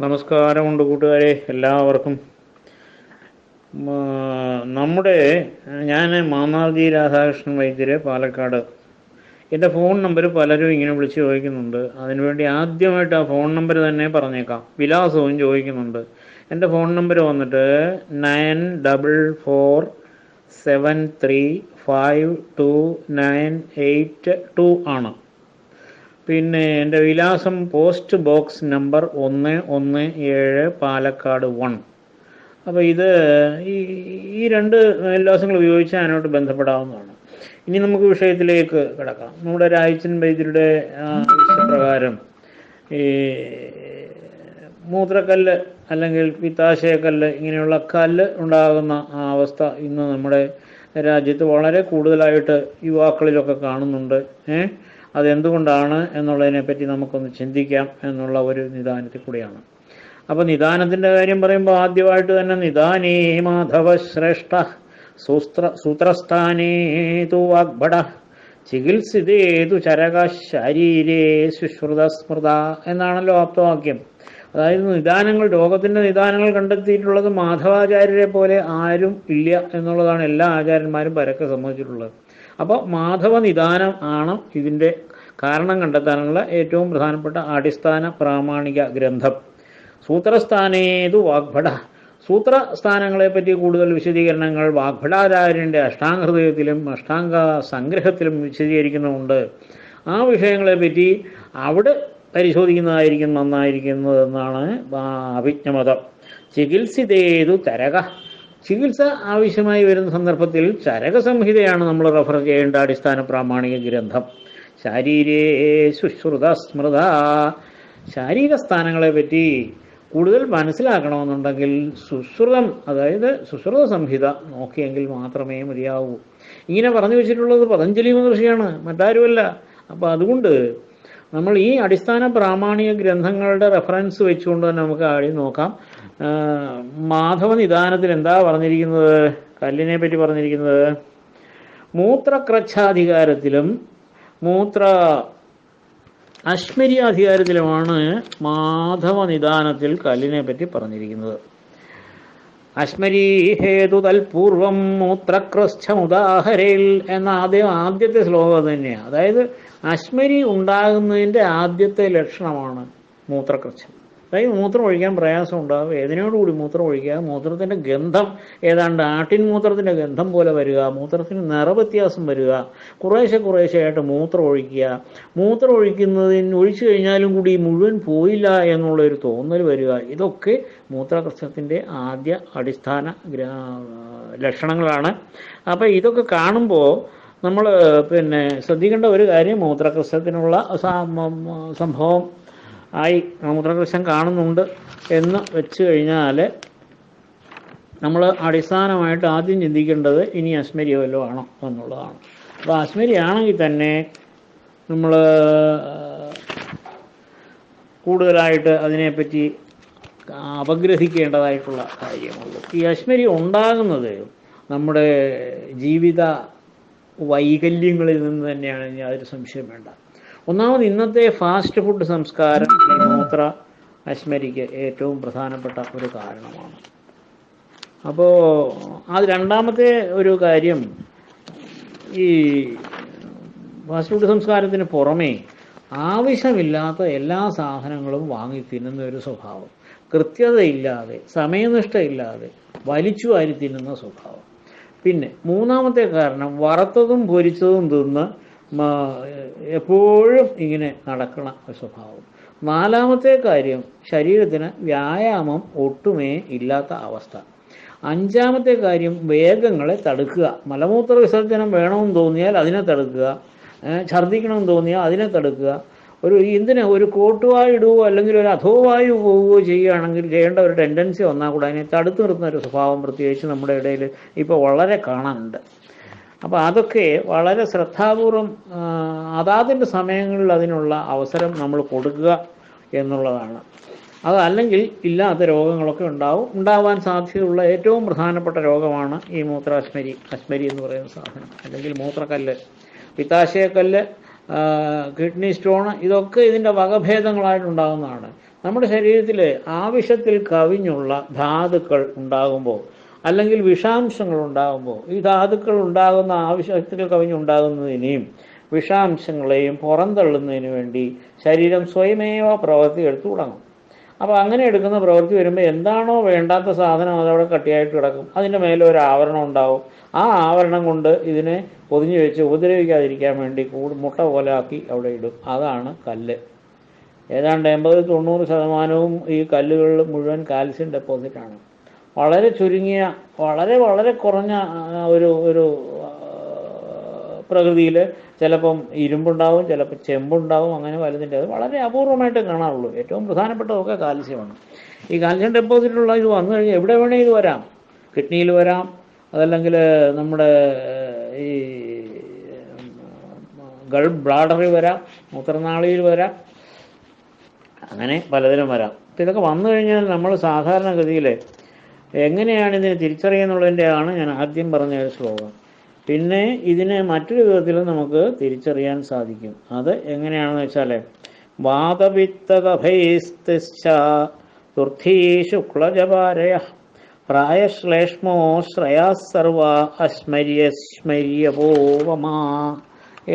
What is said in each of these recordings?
നമസ്കാരമുണ്ട് കൂട്ടുകാരെ എല്ലാവർക്കും. നമ്മുടെ ഞാൻ മാമാജി രാധാകൃഷ്ണൻ വൈദ്യര് പാലക്കാട്. എന്റെ ഫോൺ നമ്പർ പലരും ഇങ്ങനെ വിളിച്ച് ചോദിക്കുന്നുണ്ട്. അതിനുവേണ്ടി ആദ്യമായിട്ട് ആ ഫോൺ നമ്പർ തന്നെ പറഞ്ഞേക്കാം. വിലാസവും ചോദിക്കുന്നുണ്ട്. എന്റെ ഫോൺ നമ്പർ വന്നിട്ട് nine double four seven three five two nine eight two ആണ്. പിന്നെ എന്റെ വിലാസം പോസ്റ്റ് ബോക്സ് നമ്പർ ഒന്ന് ഒന്ന് ഏഴ് പാലക്കാട് വൺ അപ്പോൾ ഇത് ഈ ഈ രണ്ട് വിലാസങ്ങൾ ഉപയോഗിച്ച് അതിനോട്ട് ബന്ധപ്പെടാവുന്നതാണ്. ഇനി നമുക്ക് വിഷയത്തിലേക്ക് കിടക്കാം. നമ്മുടെ രാജൻ വൈദ്യരുടെ പ്രകാരം ഈ മൂത്രക്കല്ല് അല്ലെങ്കിൽ പിത്താശയക്കല്ല് ഇങ്ങനെയുള്ള കല്ല് ഉണ്ടാകുന്ന അവസ്ഥ ഇന്ന് നമ്മുടെ രാജ്യത്ത് വളരെ കൂടുതലായിട്ട് യുവാക്കളിലൊക്കെ കാണുന്നുണ്ട്. ഏഹ് അതെന്തുകൊണ്ടാണ് എന്നുള്ളതിനെപ്പറ്റി നമുക്കൊന്ന് ചിന്തിക്കാം എന്നുള്ള ഒരു നിദാനത്തിൽ കൂടിയാണ്. അപ്പോൾ നിദാനത്തിന്റെ കാര്യം പറയുമ്പോൾ ആദ്യമായിട്ട് തന്നെ നിദാനേ മാധവ ശ്രേഷ്ഠ സൂത്ര സൂത്രസ്ഥാനേ തു വാഗ്ഭട ചികിത്സിതേതു ചരക ശരീരേ ശുശ്രുത സ്മൃത എന്നാണല്ലോ ആപ്തവാക്യം അതായത് നിദാനങ്ങൾ രോഗത്തിന്റെ നിദാനങ്ങൾ കണ്ടെത്തിയിട്ടുള്ളത് മാധവാചാര്യരെ പോലെ ആരും ഇല്ല എന്നുള്ളതാണ് എല്ലാ ആചാര്യന്മാരും പരക്കെ സമ്മതിച്ചിട്ടുള്ളത്. അപ്പോൾ മാധവ നിദാനം ആണ് ഇതിന്റെ കാരണം കണ്ടെത്താനുള്ള ഏറ്റവും പ്രധാനപ്പെട്ട അടിസ്ഥാന പ്രാമാണിക ഗ്രന്ഥം. സൂത്രസ്ഥാനേതു വാഗ്ഭട. സൂത്രസ്ഥാനങ്ങളെ പറ്റി കൂടുതൽ വിശദീകരണങ്ങൾ വാഗ്ഭടാചാര്യന്റെ അഷ്ടാംഗഹൃദയത്തിലും അഷ്ടാംഗ സംഗ്രഹത്തിലും വിശദീകരിക്കുന്നുമുണ്ട്. ആ വിഷയങ്ങളെ പറ്റി അവിടെ പരിശോധിക്കുന്നതായിരിക്കും നന്നായിരിക്കുന്നതെന്നാണ് അഭിജ്ഞമതം ചികിത്സിതേതു തരക. ചികിത്സ ആവശ്യമായി വരുന്ന സന്ദർഭത്തിൽ ചരക സംഹിതയാണ് നമ്മൾ റെഫർ ചെയ്യേണ്ട അടിസ്ഥാന പ്രാമാണിക ഗ്രന്ഥം. ശാരീരേ ശുശ്രുത സ്മൃത. ശാരീരിക സ്ഥാനങ്ങളെ പറ്റി കൂടുതൽ മനസ്സിലാക്കണമെന്നുണ്ടെങ്കിൽ സുശ്രുതം അതായത് സുശ്രുത സംഹിത നോക്കിയെങ്കിൽ മാത്രമേ മതിയാവൂ. ഇങ്ങനെ പറഞ്ഞു വെച്ചിട്ടുള്ളത് പതഞ്ജലി മഹർഷിയാണ് മറ്റാരുമല്ല. അപ്പോൾ അതുകൊണ്ട് നമ്മൾ ഈ അടിസ്ഥാന പ്രാമാണിക ഗ്രന്ഥങ്ങളുടെ റെഫറൻസ് വെച്ചുകൊണ്ട് തന്നെ നമുക്ക് ആദ്യം നോക്കാം. മാധവ നിദാനത്തിൽ എന്താ പറഞ്ഞിരിക്കുന്നത്? കല്ലിനെ പറ്റി പറഞ്ഞിരിക്കുന്നത്. മൂത്രക്രച്ഛാധികാരത്തിലും മൂത്ര അശ്മര്യാധികാരത്തിലുമാണ് മാധവ നിദാനത്തിൽ കല്ലിനെ പറ്റി പറഞ്ഞിരിക്കുന്നത്. അശ്മരീ ഹേതു തൽപൂർവം മൂത്രക്രസ്ഥമുദാഹരയിൽ എന്ന ആദ്യം ആദ്യത്തെ ശ്ലോകം തന്നെയാണ് അതായത് അശ്മരി ഉണ്ടാകുന്നതിന്റെ ആദ്യത്തെ ലക്ഷണമാണ് മൂത്രക്രച്ഛം. അതായത് മൂത്രം ഒഴിക്കാൻ പ്രയാസം ഉണ്ടാകും വേദനയോടുകൂടി മൂത്രം ഒഴിക്കുക. മൂത്രത്തിന്റെ ഗന്ധം ഏതാണ്ട് ആട്ടിൻ മൂത്രത്തിന്റെ ഗന്ധം പോലെ വരിക. മൂത്രത്തിന് നിറവ്യത്യാസം വരിക. കുറേശ്ശെ കുറേശ്ശെയായിട്ട് മൂത്രം ഒഴിക്കുക. മൂത്രം ഒഴിക്കുന്നതിന് ഒഴിച്ചു കഴിഞ്ഞാലും കൂടി മുഴുവൻ പോയില്ല എന്നുള്ളൊരു തോന്നൽ വരിക. ഇതൊക്കെ മൂത്രകൃഷ്ണത്തിന്റെ ആദ്യ അടിസ്ഥാന ലക്ഷണങ്ങളാണ്. അപ്പോൾ ഇതൊക്കെ കാണുമ്പോൾ നമ്മൾ പിന്നെ ശ്രദ്ധിക്കേണ്ട ഒരു കാര്യം മൂത്രകൃഷ്ണത്തിനുള്ള സംഭവം ആയി മൂത്രകൃശം കാണുന്നുണ്ട് എന്ന് വെച്ച് കഴിഞ്ഞാൽ നമ്മൾ അടിസ്ഥാനമായിട്ട് ആദ്യം ചിന്തിക്കേണ്ടത് ഇനി അശ്മരി വല്ലതും ആണോ എന്നുള്ളതാണ്. അപ്പോൾ അശ്മരി ആണെങ്കിൽ തന്നെ നമ്മൾ കൂടുതലായിട്ട് അതിനെപ്പറ്റി അപഗ്രഹിക്കേണ്ടതായിട്ടുള്ള കാര്യമുള്ളൂ. ഈ അശ്മരി ഉണ്ടാകുന്നത് നമ്മുടെ ജീവിത വൈകല്യങ്ങളിൽ നിന്ന് തന്നെയാണ് യാതൊരു സംശയം വേണ്ട. ഒന്നാമത് ഇന്നത്തെ ഫാസ്റ്റ് ഫുഡ് സംസ്കാരം ഈ മൂത്ര അശ്മരിക്ക് ഏറ്റവും പ്രധാനപ്പെട്ട ഒരു കാരണമാണ്. അപ്പോൾ അത് രണ്ടാമത്തെ ഒരു കാര്യം ഈ ഫാസ്റ്റ് ഫുഡ് സംസ്കാരത്തിന് പുറമേ ആവശ്യമില്ലാത്ത എല്ലാ സാധനങ്ങളും വാങ്ങി തിന്നുന്ന ഒരു സ്വഭാവം. കൃത്യതയില്ലാതെ സമയനിഷ്ഠയില്ലാതെ വലിച്ചു വാരി തിന്നുന്ന സ്വഭാവം. പിന്നെ മൂന്നാമത്തെ കാരണം വറുത്തതും പൊരിച്ചതും തിന്ന് എപ്പോഴും ഇങ്ങനെ നടക്കണ ഒരു സ്വഭാവം. നാലാമത്തെ കാര്യം ശരീരത്തിന് വ്യായാമം ഒട്ടുമേ ഇല്ലാത്ത അവസ്ഥ. അഞ്ചാമത്തെ കാര്യം വേഗങ്ങളെ തടുക്കുക. മലമൂത്ര വിസർജനം വേണമെന്ന് തോന്നിയാൽ അതിനെ തടുക്കുക. ഛർദ്ദിക്കണമെന്ന് തോന്നിയാൽ അതിനെ തടുക്കുക. ഒരു എന്തിനെ ഒരു കോട്ടുവായി ഇടുകയോ അല്ലെങ്കിൽ ഒരു അധോവായു പോവുകയോ ചെയ്യുകയാണെങ്കിൽ ചെയ്യേണ്ട ഒരു ടെൻഡൻസി വന്നാൽ കൂടെ അതിനെ തടുത്തു നിർത്തുന്ന ഒരു സ്വഭാവം പ്രത്യേകിച്ച് നമ്മുടെ ഇടയിൽ ഇപ്പോൾ വളരെ കാണാനുണ്ട്. അപ്പോൾ അതൊക്കെ വളരെ ശ്രദ്ധാപൂർവം അതാതിന്റെ സമയങ്ങളിൽ അതിനുള്ള അവസരം നമ്മൾ കൊടുക്കുക എന്നുള്ളതാണ്. അതല്ലെങ്കിൽ ഇല്ലാത്ത രോഗങ്ങളൊക്കെ ഉണ്ടാവും. ഉണ്ടാവാൻ സാധ്യതയുള്ള ഏറ്റവും പ്രധാനപ്പെട്ട രോഗമാണ് ഈ മൂത്രാശ്മരി അശ്മരി എന്ന് പറയുന്ന സാധനം. അല്ലെങ്കിൽ മൂത്രക്കല്ല് പിത്താശയക്കല്ല് കിഡ്നി സ്റ്റോൺ ഇതൊക്കെ ഇതിന്റെ വകഭേദങ്ങളായിട്ടുണ്ടാകുന്നതാണ് നമ്മുടെ ശരീരത്തിൽ ആവശ്യത്തിൽ കവിഞ്ഞുള്ള ധാതുക്കൾ ഉണ്ടാകുമ്പോൾ അല്ലെങ്കിൽ വിഷാംശങ്ങൾ ഉണ്ടാകുമ്പോൾ ഈ ധാതുക്കൾ ഉണ്ടാകുന്ന ആവശ്യത്തിൽ കവിഞ്ഞുണ്ടാകുന്നതിനെയും വിഷാംശങ്ങളെയും പുറന്തള്ളുന്നതിന് വേണ്ടി ശരീരം സ്വയമേവ പ്രവൃത്തി എടുത്തു തുടങ്ങും. അപ്പോൾ അങ്ങനെ എടുക്കുന്ന പ്രവൃത്തി വരുമ്പോൾ എന്താണോ വേണ്ടാത്ത സാധനം അതവിടെ കട്ടിയായിട്ട് കിടക്കും. അതിന്റെ മേലെ ഒരു ആവരണം ഉണ്ടാവും. ആ ആവരണം കൊണ്ട് ഇതിനെ പൊതിഞ്ഞു വെച്ച് ഉപദ്രവിക്കാതിരിക്കാൻ വേണ്ടി കൂട് മുട്ട പോലെ ആക്കി അവിടെ ഇടും. അതാണ് കല്ല്. ഏതാണ്ട് എൺപത് തൊണ്ണൂറ് ശതമാനവും ഈ കല്ലുകളിൽ മുഴുവൻ കാൽസ്യം ഡെപ്പോസിറ്റാണ് വളരെ ചുരുങ്ങിയ വളരെ വളരെ കുറഞ്ഞ ഒരു ഒരു പ്രകൃതിയിൽ ചിലപ്പം ഇരുമ്പുണ്ടാവും ചിലപ്പോൾ ചെമ്പുണ്ടാവും അങ്ങനെ വലുതിന്റെ അത് വളരെ അപൂർവമായിട്ട് കാണാറുള്ളൂ. ഏറ്റവും പ്രധാനപ്പെട്ടതൊക്കെ കാൽസ്യമാണ്. ഈ കാൽസ്യം ഡെപ്പോസിറ്റുള്ള ഇത് വന്നു കഴിഞ്ഞാൽ എവിടെ വേണേൽ ഇത് വരാം. കിഡ്നിയിൽ വരാം. അതല്ലെങ്കിൽ നമ്മുടെ ഈ ഗൾ ബ്ലാഡറിൽ വരാം മൂത്രനാളിയിൽ വരാം. അങ്ങനെ പലതിലും വരാം. ഇതൊക്കെ വന്നു കഴിഞ്ഞാൽ നമ്മൾ സാധാരണഗതിയിൽ എങ്ങനെയാണ് ഇതിനെ തിരിച്ചറിയുന്നുള്ളതിന്റെ ആണ് ഞാൻ ആദ്യം പറഞ്ഞ ഒരു ശ്ലോകം. പിന്നെ ഇതിനെ മറ്റൊരു വിധത്തിൽ നമുക്ക് തിരിച്ചറിയാൻ സാധിക്കും. അത് എങ്ങനെയാണെന്ന് വെച്ചാൽ വാതവിത്തകഭൈസ്തിശ്ച തുർത്ഥീ ശുക്ലജപാരയ പ്രായശ്ലേഷ്മോ ശ്രയാ സർവ അസ്മര്യസ്മര്യപോവമാ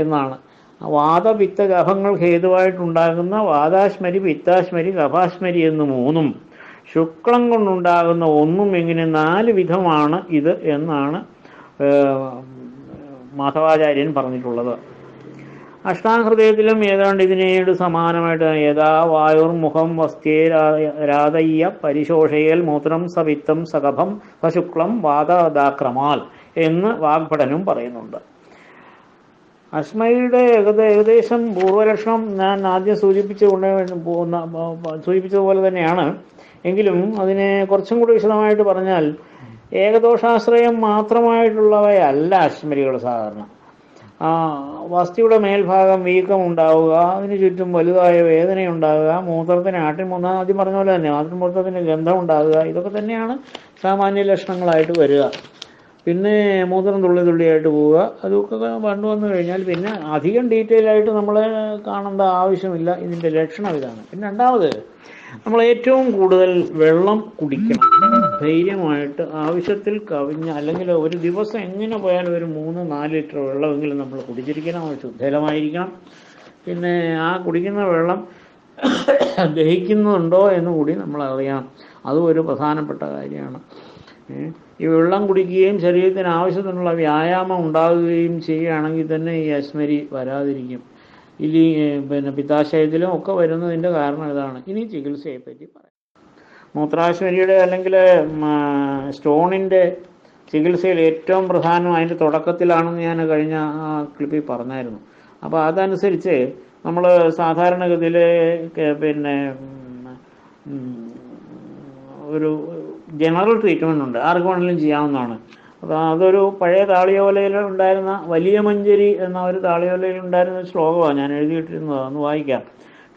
എന്നാണ്. വാദപിത്ത കഫങ്ങൾ ഹേതുവായിട്ടുണ്ടാകുന്ന വാദാശ്മരി പിത്താശ്മരി ഗഭാശ്മരി എന്ന് മൂന്നും ശുക്ലം കൊണ്ടുണ്ടാകുന്ന ഒന്നും ഇങ്ങനെ നാല് വിധമാണ് ഇത് എന്നാണ് മാധവാചാര്യൻ പറഞ്ഞിട്ടുള്ളത്. അഷ്ടാഹൃദയത്തിലും ഏതാണ്ട് ഇതിനേട് സമാനമായിട്ട് യഥാ വായുർമുഖം വസ്തേ രാതയ്യ പരിശോഷയൽ മൂത്രം സവിത്തം സകഭം സശുക്ലം വാദദാക്രമാൽ എന്ന് വാഗ്ഭടനും പറയുന്നുണ്ട്. അസ്മയുടെ ഏകദ- ഏകദേശം പൂർവലക്ഷണം ഞാൻ ആദ്യം സൂചിപ്പിച്ചുകൊണ്ട് സൂചിപ്പിച്ചതുപോലെ തന്നെയാണ്. എങ്കിലും അതിനെ കുറച്ചും കൂടി വിശദമായിട്ട് പറഞ്ഞാൽ ഏകദോഷാശ്രയം മാത്രമായിട്ടുള്ളവയല്ല അശ്മരികൾ സാധാരണ. ആ, വസ്തിയുടെ മേൽഭാഗം വീക്കം ഉണ്ടാവുക അതിന് ചുറ്റും വലുതായ വേദന ഉണ്ടാവുക മൂത്രത്തിന് ആട്ടിൻ മൂന്ന ആദ്യം പറഞ്ഞ പോലെ തന്നെ ആട്ടിൻമൂത്രത്തിന് ഗന്ധം ഉണ്ടാവുക ഇതൊക്കെ തന്നെയാണ് സാമാന്യ ലക്ഷണങ്ങളായിട്ട് വരിക. പിന്നെ മൂത്രം തുള്ളി തുള്ളിയായിട്ട് പോവുക അതൊക്കെ കണ്ടു വന്നു കഴിഞ്ഞാൽ പിന്നെ അധികം ഡീറ്റെയിൽ ആയിട്ട് നമ്മൾ കാണേണ്ട ആവശ്യമില്ല ഇതിന്റെ ലക്ഷണം ഇതാണ്. പിന്നെ രണ്ടാമത് നമ്മൾ ഏറ്റവും കൂടുതൽ വെള്ളം കുടിക്കണം. ധൈര്യമായിട്ട് ആവശ്യത്തിൽ കവിഞ്ഞ അല്ലെങ്കിൽ ഒരു ദിവസം എങ്ങനെ പോയാലും ഒരു മൂന്ന് നാല് ലിറ്റർ വെള്ളമെങ്കിലും നമ്മൾ കുടിച്ചിരിക്കണം. ശുദ്ധജലമായിരിക്കണം. പിന്നെ ആ കുടിക്കുന്ന വെള്ളം ദഹിക്കുന്നുണ്ടോ എന്ന് കൂടി നമ്മൾ അറിയണം അതും ഒരു പ്രധാനപ്പെട്ട കാര്യമാണ്. ഈ വെള്ളം കുടിക്കുകയും ശരീരത്തിന് ആവശ്യത്തിനുള്ള വ്യായാമം ഉണ്ടാകുകയും ചെയ്യുകയാണെങ്കിൽ തന്നെ ഈ അസ്മരി വരാതിരിക്കും. ഇനി പിന്നെ പിത്താശയത്തിലും ഒക്കെ വരുന്നതിന്റെ കാരണം ഇതാണ്. ഇനി ചികിത്സയെ പറ്റി പറയാം. മൂത്രാശ്വരിയുടെ അല്ലെങ്കിൽ സ്റ്റോണിന്റെ ചികിത്സയിൽ ഏറ്റവും പ്രധാനം അതിന്റെ തുടക്കത്തിലാണെന്ന് ഞാൻ കഴിഞ്ഞ ആ, ക്ലിപ്പിൽ പറഞ്ഞായിരുന്നു. അപ്പോൾ അതനുസരിച്ച് നമ്മൾ സാധാരണഗതിയിൽ പിന്നെ ഒരു ജനറൽ ട്രീറ്റ്മെന്റ് ഉണ്ട്. ആർക്ക് വേണമെങ്കിലും ചെയ്യാവുന്നതാണ്. അതൊരു പഴയ താളിയോലയിൽ ഉണ്ടായിരുന്ന വലിയ മഞ്ചരി എന്ന ഒരു താളിയോലയിൽ ഉണ്ടായിരുന്ന ഒരു ശ്ലോകമാണ് ഞാൻ എഴുതിയിട്ടിരുന്നത്. ഒന്ന് വായിക്കാം.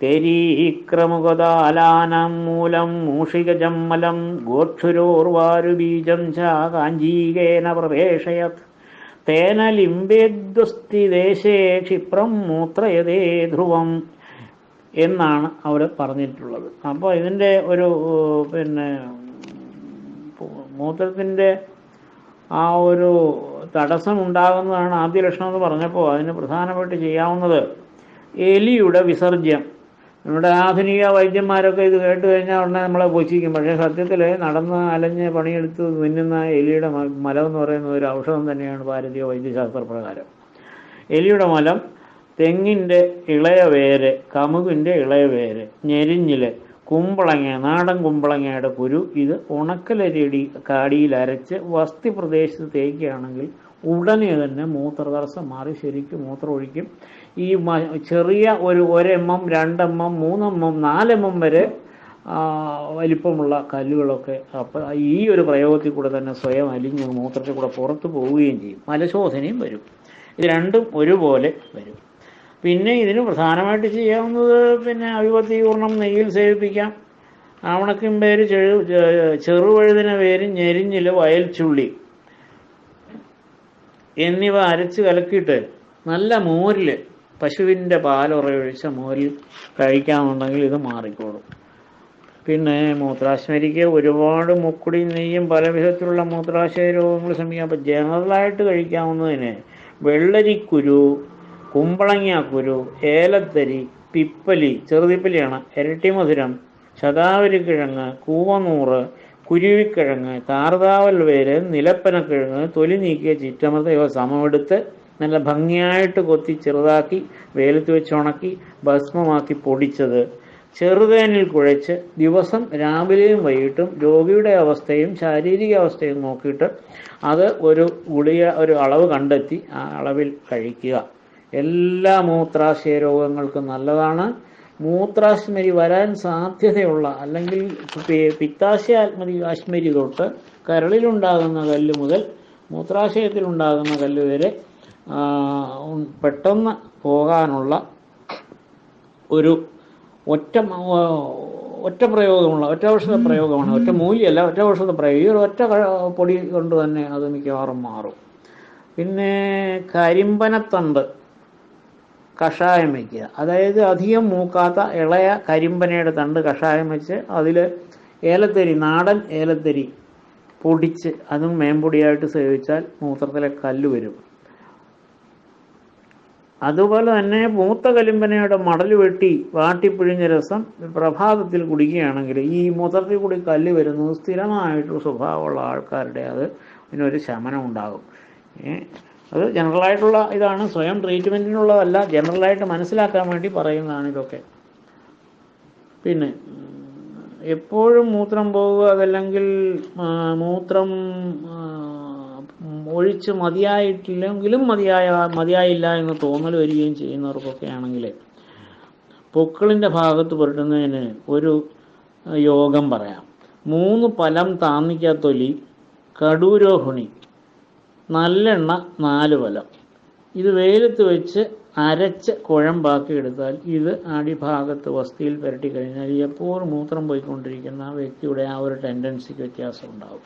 കരീക്രമുഖതാലാനം മൂലം മൂഷികജമ്മലം ഗോക്ഷുരോർവാരുബീജം ച കാഞ്ചീകേന പ്രവേശയത്. തേന ലിംബേദ്വസ്തി ദേശേ ക്ഷിപ്രം മൂത്രയതേ ധ്രുവം എന്നാണ് അവിടെ പറഞ്ഞിട്ടുള്ളത്. അപ്പോൾ ഇതിന്റെ ഒരു പിന്നെ മൂത്രത്തിന്റെ ആ ഒരു തടസ്സം ഉണ്ടാകുന്നതാണ് ആദ്യ ലക്ഷണം എന്ന് പറഞ്ഞപ്പോൾ അതിന് പ്രധാനമായിട്ട് ചെയ്യാവുന്നത് എലിയുടെ വിസർജ്യം. നമ്മുടെ ആധുനിക വൈദ്യന്മാരൊക്കെ ഇത് കേട്ട് കഴിഞ്ഞാൽ ഉടനെ നമ്മളെ പോഷിക്കും പക്ഷേ സത്യത്തിൽ നടന്ന് അലഞ്ഞ് പണിയെടുത്ത് നിന്നുന്ന എലിയുടെ മലം എന്ന് പറയുന്ന ഒരു ഔഷധം തന്നെയാണ് ഭാരതീയ വൈദ്യശാസ്ത്ര പ്രകാരം എലിയുടെ മലം തെങ്ങിന്റെ ഇളയ വേര് കമുകിന്റെ ഇളയ വേര് ഞെരിഞ്ഞിൽ കുമ്പളങ്ങ നാടൻ കുമ്പളങ്ങയുടെ കുരു ഇത് ഉണക്കലരിടി കാടിയിൽ അരച്ച് വസ്തി പ്രദേശത്ത് തേക്കുകയാണെങ്കിൽ ഉടനെ തന്നെ മൂത്രതടസ്സം മാറി ശരിക്കും മൂത്രം ഒഴിക്കും ഈ ചെറിയ ഒരു ഒരെം എം രണ്ടെം എം എം നാലെം എം വരെ വലിപ്പമുള്ള കല്ലുകളൊക്കെ അപ്പം ഈ ഒരു പ്രയോഗത്തിൽ കൂടെ തന്നെ സ്വയം അലിഞ്ഞ് മൂത്രത്തിൽ കൂടെ പുറത്ത് പോവുകയും ചെയ്യും. മലശോധനയും വരും. ഇത് രണ്ടും ഒരുപോലെ വരും. പിന്നെ ഇതിന് പ്രധാനമായിട്ട് ചെയ്യാവുന്നത് പിന്നെ അവിപത്തിയൂർണം നെയ്യിൽ സേവിപ്പിക്കാം. ആവണക്കും പേര് ചെറു ചെറുവഴുതിന പേര് ഞെരിഞ്ഞിൽ ചുള്ളി. എന്നിവ അരച്ച് കലക്കിയിട്ട് നല്ല മോരിൽ പശുവിന്റെ പാലുറയൊഴിച്ച മോരിൽ കഴിക്കാമെന്നുണ്ടെങ്കിൽ ഇത് മാറിക്കോളും. പിന്നെ മൂത്രാശ്മരിക്ക് ഒരുപാട് മുക്കുടി നെയ്യും പല വിധത്തിലുള്ള മൂത്രാശയ രോഗങ്ങൾ ശ്രമിക്കാം. അപ്പം ജനറലായിട്ട് കഴിക്കാവുന്നതിന് വെള്ളരിക്കുരു കുമ്പളങ്ങാക്കുരു ഏലത്തരി പിപ്പലി ചെറുതിപ്പലിയാണ്. ഇരട്ടി മധുരം ശതാവരിക്കിഴങ്ങ് കൂവനൂറ് കുരുവിക്കിഴങ്ങ് താർതാവൽ വേര് നിലപ്പനക്കിഴങ്ങ് തൊലി നീക്കിയ ചിറ്റമൃത ഇവ സമമെടുത്ത് നല്ല ഭംഗിയായിട്ട് കൊത്തി ചെറുതാക്കി വെയിലത്ത് വെച്ച് ഉണക്കി ഭസ്മമാക്കി പൊടിച്ചത്. ചെറുതേനിൽ കുഴച്ച് ദിവസം രാവിലെയും വൈകിട്ടും രോഗിയുടെ അവസ്ഥയും ശാരീരിക അവസ്ഥയും നോക്കിയിട്ട് അത് ഒരു ഗുളിക ഒരു അളവ് കണ്ടെത്തി ആ അളവിൽ കഴിക്കുക. എല്ലാ മൂത്രാശയ രോഗങ്ങൾക്കും നല്ലതാണ്. മൂത്രാശ്മരി വരാൻ സാധ്യതയുള്ള അല്ലെങ്കിൽ പിത്താശയ ആത്മതി ആശ്മരി തൊട്ട് കരളിലുണ്ടാകുന്ന കല്ല് മുതൽ മൂത്രാശയത്തിലുണ്ടാകുന്ന കല്ല് വരെ പെട്ടെന്ന് പോകാനുള്ള ഒരു ഒറ്റ ഒറ്റ പ്രയോഗമുള്ള ഒറ്റ ഔഷധ പ്രയോഗമാണ്. ഒറ്റ മൂല്യമല്ല ഒറ്റ ഔഷധ പ്രയോഗം. ഈ ഒരു ഒറ്റ പൊടി കൊണ്ട് തന്നെ അത് മിക്കവാറും മാറും. പിന്നെ കരിമ്പനത്തണ്ട്. കഷായം വയ്ക്കുക അതായത് അധികം മൂക്കാത്ത ഇളയ കരിമ്പനയുടെ തണ്ട് കഷായം വെച്ച് അതിൽ ഏലത്തരി നാടൻ ഏലത്തരി പൊടിച്ച് അതും മേമ്പൊടിയായിട്ട് സേവിച്ചാൽ മൂത്രത്തിലെ കല്ല് വരും. അതുപോലെ തന്നെ മൂത്ത കലിമ്പനയുടെ മടൽ വെട്ടി വാട്ടിപ്പിഴിഞ്ഞ രസം പ്രഭാതത്തിൽ കുടിക്കുകയാണെങ്കിൽ ഈ മൂത്രത്തിൽ കൂടി കല്ല് വരുന്നത് സ്ഥിരമായിട്ട് സ്വഭാവമുള്ള ആൾക്കാരുടെ അത് ഇതിനൊരു ശമനം ഉണ്ടാകും അത് ജനറലായിട്ടുള്ള ഇതാണ്. സ്വയം ട്രീറ്റ്മെന്റിനുള്ളതല്ല ജനറലായിട്ട് മനസ്സിലാക്കാൻ വേണ്ടി പറയുന്നതാണ് ഇതൊക്കെ. പിന്നെ എപ്പോഴും മൂത്രം പോവുക അതല്ലെങ്കിൽ മൂത്രം ഒഴിച്ച് മതിയായിട്ടില്ലെങ്കിലും മതിയായ മതിയായില്ല എന്ന് തോന്നൽ വരികയും ചെയ്യുന്നവർക്കൊക്കെ ആണെങ്കിൽ പൊക്കിളിന്റെ ഭാഗത്ത് പുരട്ടുന്നതിന് ഒരു യോഗം പറയാം. മൂന്ന് പലം താന്നിക്കാത്തൊലി കടൂരോഹിണി നല്ലെണ്ണ നാല് പലം ഇത് വെയിലത്ത് വെച്ച് അരച്ച് കുഴമ്പാക്കി എടുത്താൽ ഇത് അടിഭാഗത്ത് വസ്തിയിൽ പുരട്ടി കഴിഞ്ഞാൽ എപ്പോഴും മൂത്രം പോയിക്കൊണ്ടിരിക്കുന്ന വ്യക്തിയുടെ ആ ഒരു ടെൻഡൻസിക്ക് വ്യത്യാസം ഉണ്ടാവും.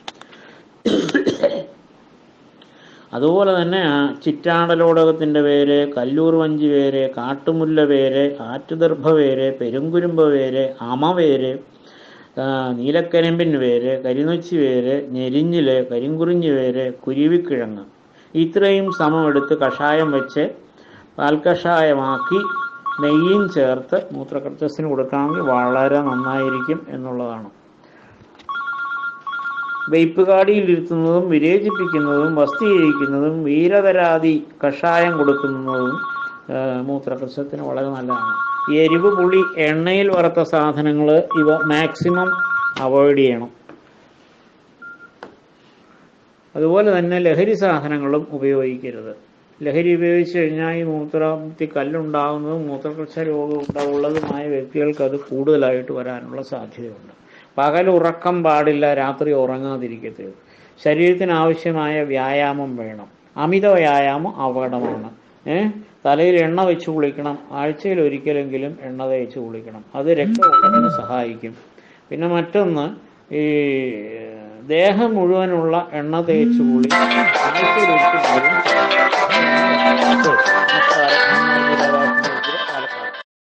അതുപോലെ തന്നെ ചിറ്റാടലോടകത്തിന്റെ പേര് കല്ലൂർ വഞ്ചി വേര് കാട്ടുമുല്ല വേര് ആറ്റുദർഭ വേര് പെരുങ്കുരുമ്പ വേര് അമവേര് ആ, നീലക്കരിമ്പിൻ വേര് കരിനൊച്ചി വേര് ഞെരിഞ്ഞിൽ കരിങ്കുറിഞ്ഞി വേര് കുരുവിക്കിഴങ്ങ്. ഇത്രയും സമമെടുത്ത് കഷായം വെച്ച് പാൽക്കഷായമാക്കി നെയ്യും ചേർത്ത് മൂത്രക്കർച്ചസിന് കൊടുക്കാമെങ്കിൽ വളരെ നന്നായിരിക്കും എന്നുള്ളതാണ്. വെയ്പ്പ് കാടിയിലിരുത്തുന്നതും വിരേചിപ്പിക്കുന്നതും വസ്തിയിരിക്കുന്നതും വീരതരാതി കഷായം കൊടുക്കുന്നതും ആ, മൂത്രപ്രശ്നത്തിന് വളരെ നല്ലതാണ്. എരിവ് പുളി എണ്ണയിൽ വറുത്ത സാധനങ്ങൾ ഇവ മാക്സിമം അവോയ്ഡ് ചെയ്യണം. അതുപോലെ തന്നെ ലഹരി സാധനങ്ങളും ഉപയോഗിക്കരുത്. ലഹരി ഉപയോഗിച്ച് കഴിഞ്ഞാൽ ഈ മൂത്രത്തിൽ കല്ലുണ്ടാകുന്നതും മൂത്രകൃഷ രോഗം ഉണ്ടാവുള്ളതുമായ വ്യക്തികൾക്ക് അത് കൂടുതലായിട്ട് വരാനുള്ള സാധ്യതയുണ്ട്. പകൽ ഉറക്കം പാടില്ല രാത്രി ഉറങ്ങാതിരിക്കരുത്. ശരീരത്തിന് ആവശ്യമായ വ്യായാമം വേണം. അമിത വ്യായാമം അപകടമാണ്. ഏഹ് തലയിൽ എണ്ണ വെച്ച് കുളിക്കണം. ആഴ്ചയിൽ ഒരിക്കലെങ്കിലും എണ്ണ തേച്ച് കുളിക്കണം. അത് രക്തം സഹായിക്കും. പിന്നെ മറ്റൊന്ന് ഈ ദേഹം മുഴുവനുള്ള എണ്ണ തേച്ച് കുളി ആഴ്ചയിൽ ഒരിക്കലെങ്കിലും